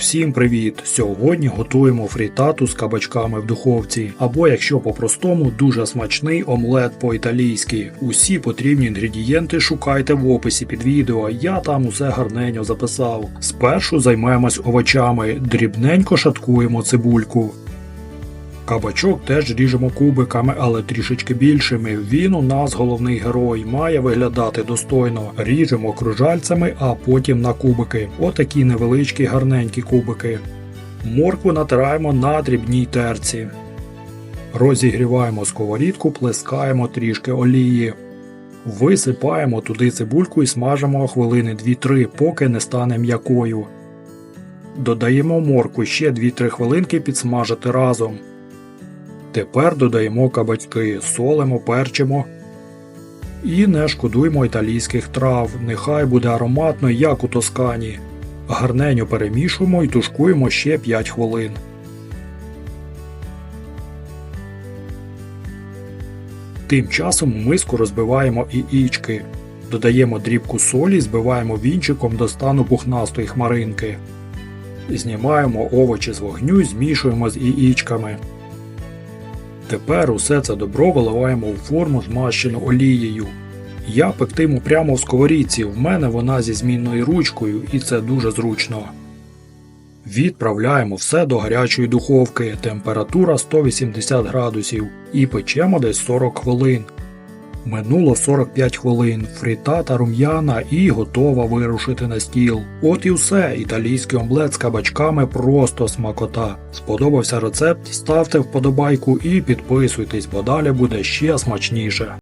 всім привіт! Сьогодні готуємо фрітату з кабачками в духовці, або якщо по-простому, дуже смачний омлет по-італійськи. Усі потрібні інгредієнти шукайте в описі під відео, я там усе гарненьо записав. Спершу займемось овочами, дрібненько шаткуємо цибульку. Кабачок теж ріжемо кубиками, але трішечки більшими. Він у нас головний герой, має виглядати достойно. Ріжемо кружальцями, а потім на кубики. Отакі невеличкі гарненькі кубики. Моркву натираємо на дрібній терці. Розігріваємо сковорідку, плескаємо трішки олії. Висипаємо туди цибульку і смажимо хвилини 2-3, поки не стане м'якою. Додаємо моркву ще 2-3 хвилинки підсмажити разом. Тепер додаємо кабачки, солимо, перчимо. І не шкодуємо італійських трав, нехай буде ароматно, як у Тоскані. Гарненьо перемішуємо і тушкуємо ще 5 хвилин. Тим часом у миску розбиваємо яєчки. Додаємо дрібку солі, збиваємо вінчиком до стану пухнастої хмаринки. Знімаємо овочі з вогню, змішуємо з яєчками. Тепер усе це добро виливаємо у форму, змащену олією. Я пектиму прямо в сковорідці, в мене вона зі змінною ручкою і це дуже зручно. Відправляємо все до гарячої духовки, температура 180 градусів і печемо десь 40 хвилин. Минуло 45 хвилин, фріта та рум'яна і готова вирушити на стіл. От і все, італійський омлет з кабачками просто смакота. Сподобався рецепт? Ставте вподобайку і підписуйтесь, бо далі буде ще смачніше.